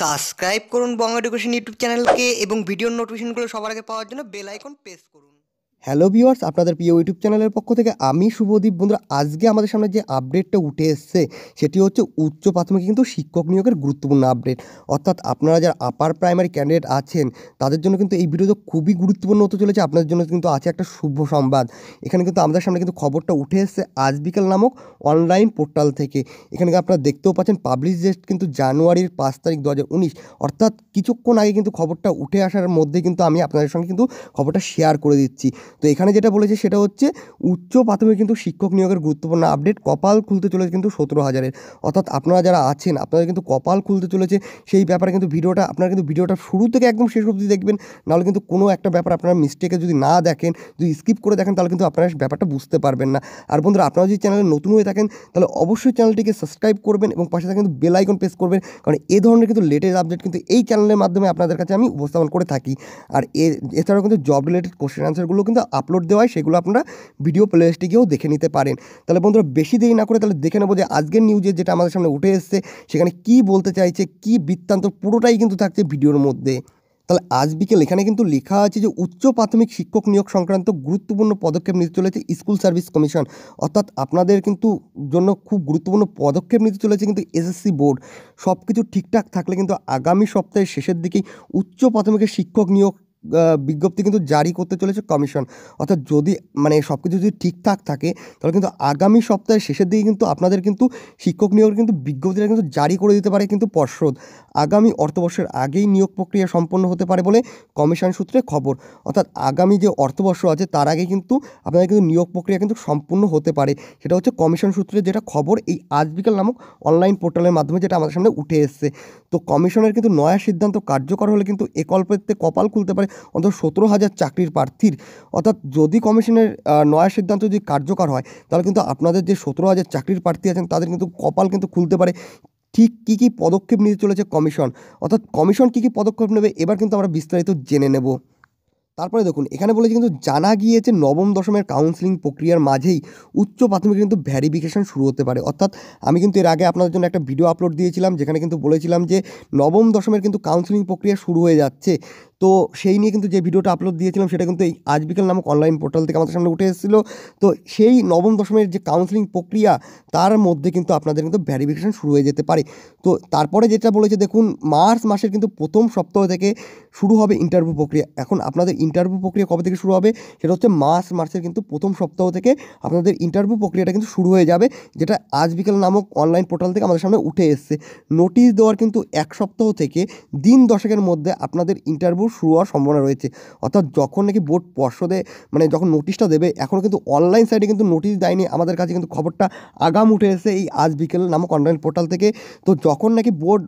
Subscribe করুন বঙ্গ education YouTube চ্যানেলকে এবং ভিডিওর নোটিফিকেশনগুলো সবার আগে পাওয়ার জন্য বেল আইকন প্রেস করুন। হ্যালো ভিউয়ার্স, আপনাদের প্রিয় ইউটিউব চ্যানেলের পক্ষ থেকে আমি শুভদীপ বন্ধুরা। আজকে আমাদের সামনে যে আপডেটটা উঠে এসছে, সেটি হচ্ছে উচ্চ প্রাথমিক কিন্তু শিক্ষক নিয়োগের গুরুত্বপূর্ণ আপডেট অর্থাৎ আপনারা যারা আপার প্রাইমারি ক্যান্ডিডেট আছেন, তাদের জন্য কিন্তু এই ভিডিওটা খুবই গুরুত্বপূর্ণ হতে চলেছে। আপনাদের জন্য কিন্তু আছে একটা শুভ সংবাদ। এখানে কিন্তু আমাদের সামনে কিন্তু খবরটা উঠে এসছে আজ বিকাল নামক অনলাইন পোর্টাল থেকে। এখানে আপনারা দেখতেও পাচ্ছেন পাবলিশ ডেট কিন্তু জানুয়ারির পাঁচ তারিখ দু হাজার উনিশ। অর্থাৎ কিছুক্ষণ আগে কিন্তু খবরটা উঠে আসার মধ্যে কিন্তু আমি আপনাদের সঙ্গে কিন্তু খবরটা শেয়ার করে দিচ্ছি। তো এখানে যেটা বলেছে সেটা হচ্ছে উচ্চ প্রাথমিক কিন্তু শিক্ষক নিয়োগের গুরুত্বপূর্ণ আপডেট কপাল খুলতে চলেছে কিন্তু সতেরো হাজারের। অর্থাৎ আপনারা যারা আছেন, আপনাদের কিন্তু কপাল খুলতে চলেছে। সেই ব্যাপারে কিন্তু ভিডিওটা, আপনারা কিন্তু ভিডিওটা শুরু থেকে একদম শেষ অবধি দেখবেন। নাহলে কিন্তু কোনো একটা ব্যাপার আপনারা মিস্টেকে যদি না দেখেন, যদি স্কিপ করে দেখেন, তাহলে কিন্তু আপনারা ব্যাপারটা বুঝতে পারবেন না। আর বন্ধুরা, আপনারা যদি চ্যানেলে নতুন হয়ে থাকেন, তাহলে অবশ্যই চ্যানেলটিকে সাবস্ক্রাইব করবেন এবং পাশে থাকা কিন্তু বেল আইকন প্রেস করবেন। কারণ এ ধরনের কিন্তু লেটেস্ট আপডেট কিন্তু এই চ্যানেলের মাধ্যমে আপনাদের কাছে আমি উপস্থাপন করে থাকি। আর এছাড়াও কিন্তু জব রিলেটেড কোশ্চেন আনসারগুলো কিন্তু আপলোড দেওয়া হয়, সেগুলো আপনারা ভিডিও প্লেলিস্টে গিয়েও দেখে নিতে পারেন। তাহলে বন্ধুরা, বেশি দেরি না করে তাহলে দেখে নেব যে আজকের নিউজে যেটা আমাদের সামনে উঠে এসছে, সেখানে কি বলতে চাইছে, কি বৃত্তান্ত, পুরোটাই কিন্তু থাকছে ভিডিওর মধ্যে। তাহলে আজ বিকেল এখানে কিন্তু লেখা আছে যে উচ্চ প্রাথমিক শিক্ষক নিয়োগ সংক্রান্ত গুরুত্বপূর্ণ পদক্ষেপ নিতে চলেছে স্কুল সার্ভিস কমিশন। অর্থাৎ আপনাদের কিন্তু জন্য খুব গুরুত্বপূর্ণ পদক্ষেপ নিতে চলেছে কিন্তু এসএসসি বোর্ড। সব কিছু ঠিকঠাক থাকলে কিন্তু আগামী সপ্তাহের শেষের দিকেই উচ্চ প্রাথমিকের শিক্ষক নিয়োগ বিজ্ঞপ্তি কিন্তু জারি করতে চলেছে কমিশন। অর্থাৎ যদি মানে সব কিছু যদি ঠিকঠাক থাকে, তাহলে কিন্তু আগামী সপ্তাহের শেষের দিকে কিন্তু আপনাদের কিন্তু শিক্ষক নিয়োগের কিন্তু বিজ্ঞপ্তিটা কিন্তু জারি করে দিতে পারে কিন্তু পর্ষদ। আগামী অর্থবর্ষের আগেই নিয়োগ প্রক্রিয়া সম্পন্ন হতে পারে বলে কমিশন সূত্রে খবর। অর্থাৎ আগামী যে অর্থবর্ষ আছে, তার আগে কিন্তু আপনাদের কিন্তু নিয়োগ প্রক্রিয়া কিন্তু সম্পূর্ণ হতে পারে। সেটা হচ্ছে কমিশন সূত্রে যেটা খবর, এই আজ বিকাল নামক অনলাইন পোর্টালের মাধ্যমে যেটা আমাদের সামনে উঠে এসছে। তো কমিশনের কিন্তু নয়া সিদ্ধান্ত কার্যকর হলে কিন্তু এ কপাল খুলতে পারে। অন্তত সতেরো হাজার চাকরির প্রার্থীর, অর্থাৎ যদি কমিশনের নয়া সিদ্ধান্ত যদি কার্যকর হয়, তাহলে কিন্তু আপনাদের যে সতেরো হাজার চাকরির প্রার্থী আছেন, তাদের কিন্তু কপাল কিন্তু খুলতে পারে। ঠিক কী কী পদক্ষেপ নিতে চলেছে কমিশন? অর্থাৎ কমিশন কী কী পদক্ষেপ নেবে, এবার কিন্তু আমরা বিস্তারিত জেনে নেব। তারপরে দেখুন, এখানে বলেছে কিন্তু জানা গিয়েছে নবম দশমের কাউন্সিলিং প্রক্রিয়ার মাঝেই উচ্চ প্রাথমিক কিন্তু ভ্যারিফিকেশন শুরু হতে পারে। অর্থাৎ আমি কিন্তু এর আগে আপনাদের জন্য একটা ভিডিও আপলোড দিয়েছিলাম, যেখানে কিন্তু বলেছিলাম যে নবম দশমের কিন্তু কাউন্সিলিং প্রক্রিয়া শুরু হয়ে যাচ্ছে। তো সেই নিয়ে কিন্তু যে ভিডিওটা আপলোড দিয়েছিলাম সেটা কিন্তু এই আজ বিকেল নামক অনলাইন পোর্টাল থেকে আমাদের সামনে উঠে এসেছিল। তো সেই নবম দশমের যে কাউন্সিলিং প্রক্রিয়া, তার মধ্যে কিন্তু আপনাদের কিন্তু ভ্যারিফিকেশান শুরু হয়ে যেতে পারে। তো তারপরে যেটা বলেছে, দেখুন, মার্চ মাসের কিন্তু প্রথম সপ্তাহ থেকে শুরু হবে ইন্টারভিউ প্রক্রিয়া। এখন আপনাদের ইন্টারভিউ প্রক্রিয়া কবে থেকে শুরু হবে, সেটা হচ্ছে মার্চ মাসের কিন্তু প্রথম সপ্তাহ থেকে আপনাদের ইন্টারভিউ প্রক্রিয়াটা কিন্তু শুরু হয়ে যাবে, যেটা আজ বিকেল নামক অনলাইন পোর্টাল থেকে আমাদের সামনে উঠে এসছে। নোটিশ দেওয়ার কিন্তু এক সপ্তাহ থেকে দিন দশকের মধ্যে আপনাদের ইন্টারভিউ শুরু হওয়ার সম্ভাবনা রয়েছে। অর্থাৎ যখন নাকি বোর্ড পর্ষদে মানে যখন নোটিশটা দেবে এখনও কিন্তু অনলাইন সাইডে কিন্তু নোটিশ দেয়নি। আমাদের কাছে কিন্তু খবরটা আগাম উঠে এসে এই আজ বিকেল নামক অনলাইন পোর্টাল থেকে। তো যখন নাকি বোর্ড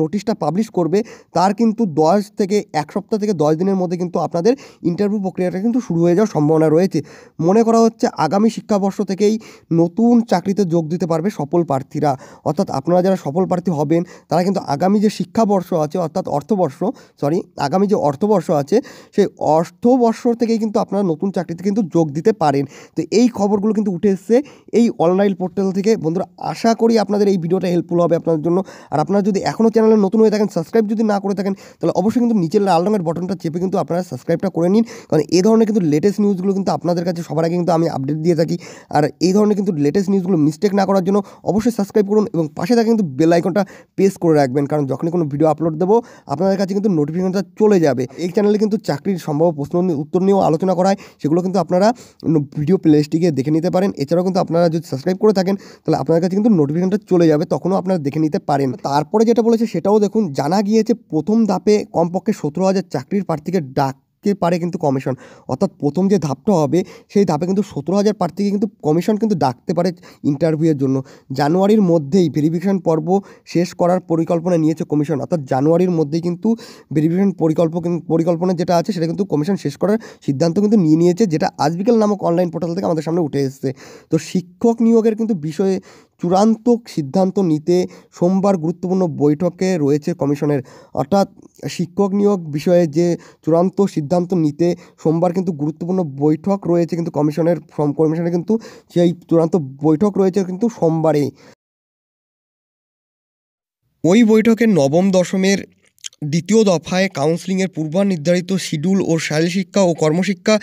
নোটিশটা পাবলিশ করবে, তার কিন্তু দশ থেকে এক সপ্তাহ থেকে দশ দিনের মধ্যে কিন্তু আপনাদের ইন্টারভিউ প্রক্রিয়াটা কিন্তু শুরু হয়ে যাওয়ার সম্ভাবনা রয়েছে। মনে করা হচ্ছে আগামী শিক্ষাবর্ষ থেকেই নতুন চাকরিতে যোগ দিতে পারবে সফল প্রার্থীরা। অর্থাৎ আপনারা যারা সফল প্রার্থী হবেন, তারা কিন্তু আগামী যে শিক্ষাবর্ষ আছে, অর্থাৎ অর্থবর্ষ সরি আগামী যে অর্থবর্ষ আছে, সেই অর্থবর্ষ থেকেই কিন্তু আপনারা নতুন চাকরিতে কিন্তু যোগ দিতে পারেন। তো এই খবরগুলো কিন্তু উঠে এসছে এই অনলাইন পোর্টাল থেকে। বন্ধুরা, আশা করি আপনাদের এই ভিডিওটা হেল্পফুল হবে আপনাদের জন্য। আর আপনারা যদি এখনও চ্যানেলে নতুন হয়ে থাকেন সাবস্ক্রাইব যদি না করে থাকেন, তাহলে অবশ্যই কিন্তু নিচের লাল রঙের বটনটা চেপে কিন্তু আপনারা সাবস্ক্রাইবটা করে নিন। কারণ এই ধরনের কিন্তু লেটেস্ট নিউজগুলো কিন্তু আপনাদের কাছে সবার আগে কিন্তু আমি আপডেট দিয়ে থাকি। আর এই ধরনের কিন্তু লেটেস্ট নিউজগুলো মিস্টেক না করার জন্য অবশ্যই সাবস্ক্রাইব করুন এবং পাশে থাকে কিন্তু বেল আইকনটা প্রেস করে রাখবেন। কারণ যখনই কোনো ভিডিও আপলোড দেবো, আপনাদের কাছে কিন্তু নোটিফিকেশনটা চলে যাবে। এই চ্যানেলে কিন্তু চাকরির সম্ভাব্য প্রশ্ন উত্তর নিয়েও আলোচনা করা হয়। সেগুলো কিন্তু আপনারা ভিডিও প্লেলিস্টে গিয়ে দেখে নিতে পারেন। এছাড়াও কিন্তু আপনারা যদি সাবস্ক্রাইব করে থাকেন, তাহলে আপনার কাছে কিন্তু নোটিফিকেশনটা চলে যাবে, তখনও আপনারা দেখে নিতে পারেন। তারপরে যেটা বলেছে সেটাও দেখুন, জানা গিয়েছে প্রথম ধাপে কমপক্ষে সতেরো হাজার চাকরির প্রার্থীকে ডাক ডাকতে পারে কিন্তু কমিশন। অর্থাৎ প্রথম যে ধাপটা হবে, সেই ধাপে কিন্তু সতেরো হাজার প্রার্থীকে কিন্তু কমিশন কিন্তু ডাকতে পারে ইন্টারভিউয়ের জন্য। জানুয়ারির মধ্যেই ভেরিফিকেশন পর্ব শেষ করার পরিকল্পনা নিয়েছে কমিশন। অর্থাৎ জানুয়ারির মধ্যেই কিন্তু ভেরিফিকেশন পরিকল্প পরিকল্পনা যেটা আছে, সেটা কিন্তু কমিশন শেষ করার সিদ্ধান্ত কিন্তু নিয়ে নিয়েছে, যেটা আজবিকাল নামক অনলাইন পোর্টাল থেকে আমাদের সামনে উঠে এসেছে। তো শিক্ষক নিয়োগের কিন্তু বিষয়ে চূড়ান্ত সিদ্ধান্ত নিতে সোমবার গুরুত্বপূর্ণ বৈঠকে রয়েছে কমিশনের। অর্থাৎ শিক্ষক নিয়োগ বিষয়ে যে চূড়ান্ত সিদ্ধান্ত নিতে সোমবার কিন্তু গুরুত্বপূর্ণ বৈঠক রয়েছে কিন্তু কমিশনের কমিশনের কিন্তু সেই চূড়ান্ত বৈঠক রয়েছে কিন্তু সোমবারে। ওই বৈঠকে নবম দশমের দ্বিতীয় দফায় কাউন্সিলিংয়ের পূর্বনির্ধারিত শিডিউল ও শারীরিক শিক্ষা ও কর্মশিক্ষা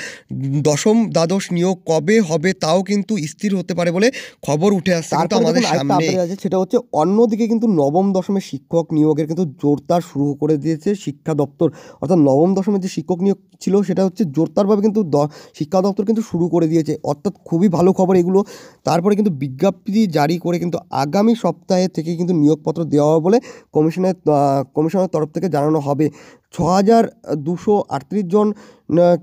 দশম দ্বাদশ নিয়োগ কবে হবে তাও কিন্তু স্থির হতে পারে বলে খবর উঠে আসছে কিন্তু আমাদের সামনে। আছে সেটা হচ্ছে অন্যদিকে কিন্তু নবম দশমের শিক্ষক নিয়োগের কিন্তু জোরদার শুরু করে দিয়েছে শিক্ষা দপ্তর। অর্থাৎ নবম দশমের যে শিক্ষক নিয়োগ ছিল সেটা হচ্ছে জোরদারভাবে কিন্তু দ- শিক্ষা দপ্তর কিন্তু শুরু করে দিয়েছে। অর্থাৎ খুবই ভালো খবর এগুলো। তারপরে কিন্তু বিজ্ঞপ্তি জারি করে কিন্তু আগামী সপ্তাহে থেকে কিন্তু নিয়োগপত্র দেওয়া হবে বলে কমিশনের কমিশনের তরফ থেকে জানানো হবে। ছ হাজার দুশো আটত্রিশ জন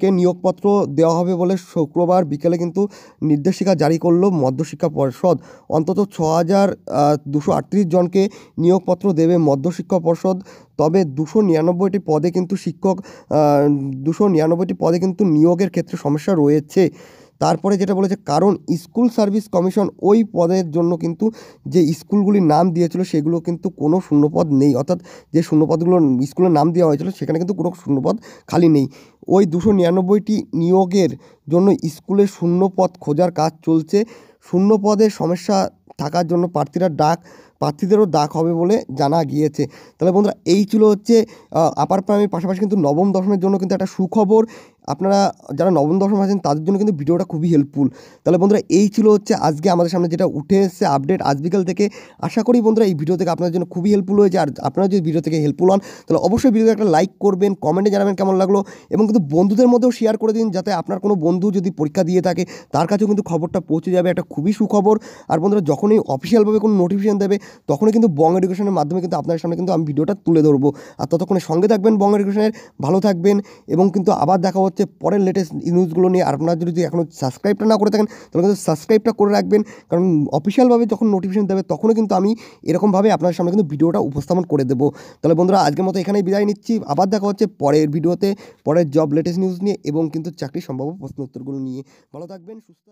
কে নিয়োগপত্র দেওয়া হবে বলে শুক্রবার বিকেলে কিন্তু নির্দেশিকা জারি করল মধ্যশিক্ষা পর্ষদ। অন্তত ছ হাজার দুশো আটত্রিশ জনকে নিয়োগপত্র দেবে মধ্যশিক্ষা পর্ষদ, তবে দুশো নিরানব্বইটি পদে কিন্তু শিক্ষক দুশো নিরানব্বইটি পদে কিন্তু নিয়োগের ক্ষেত্রে সমস্যা রয়েছে। তারপরে যেটা বলেছে, কারণ স্কুল সার্ভিস কমিশন ওই পদের জন্য কিন্তু যে স্কুলগুলির নাম দিয়েছিল, সেগুলো কিন্তু কোনো শূন্যপদ নেই। অর্থাৎ যে শূন্যপদগুলো স্কুলের নাম দেওয়া হয়েছিল, সেখানে কিন্তু কোনো শূন্যপদ খালি নেই। ওই দুশো নিরানব্বইটি নিয়োগের জন্য স্কুলে শূন্যপদ খোঁজার কাজ চলছে। শূন্য পদের সমস্যা থাকার জন্য প্রার্থীরা ডাক, প্রার্থীদেরও ডাক হবে বলে জানা গিয়েছে। তাহলে বন্ধুরা, এই ছিল হচ্ছে আপার প্রাইমারির পাশাপাশি কিন্তু নবম দশমের জন্য কিন্তু একটা সুখবর। আপনারা যারা নবম, দশম আছেন, তাদের জন্য কিন্তু ভিডিওটা খুবই হেল্পফুল তাহলে বন্ধুরা, এই ছিল হচ্ছে আজকে আমাদের সামনে যেটা উঠে এসেছে আপডেট আজ বিকাল থেকে। আশা করি বন্ধুরা, এই ভিডিও থেকে আপনাদের জন্য খুবই হেল্পফুল হয়েছে। আর আপনারা যদি ভিডিও থেকে হেল্পফুল হন, তাহলে অবশ্যই ভিডিওতে একটা লাইক করবেন কমেন্টে জানাবেন কেমন লাগল। এবং কিন্তু বন্ধুদের মধ্যেও শেয়ার করে দিন, যাতে আপনার কোনো বন্ধু যদি পরীক্ষা দিয়ে থাকে, তার কাছেও কিন্তু খবরটা পৌঁছে যাবে। একটা খুবই সুখবর। আর বন্ধুরা, যখনই অফিসিয়ালভাবে কোনো নোটিফিকেশন দেবে, তখনই কিন্তু বং এডুকেশনের মাধ্যমে কিন্তু আপনার সামনে কিন্তু আমি ভিডিওটা তুলে ধরবো। আর ততক্ষণে সঙ্গে থাকবেন বং এডুকেশনের ভালো থাকবেন। এবং কিন্তু আবার দেখা হচ্ছে পরের লেটেস্ট নিউজগুলো নিয়ে। আপনারা যদি এখনও সাবস্ক্রাইবটা না করে থাকেন, তাহলে কিন্তু সাবস্ক্রাইবটা করে রাখবেন। কারণ অফিসিয়ালভাবে যখন নোটিফিকেশন দেবে, তখনও কিন্তু আমি এরকমভাবে আপনার সামনে কিন্তু ভিডিওটা উপস্থাপন করে দেবো। তাহলে বন্ধুরা, আজকের মতো এখানেই বিদায় নিচ্ছি। আবার দেখা হচ্ছে পরের ভিডিওতে, পরের জব লেটেস্ট নিউজ নিয়ে এবং কিন্তু চাকরির সম্ভাব্য প্রশ্ন উত্তরগুলো নিয়ে। ভালো থাকবেন, সুস্থ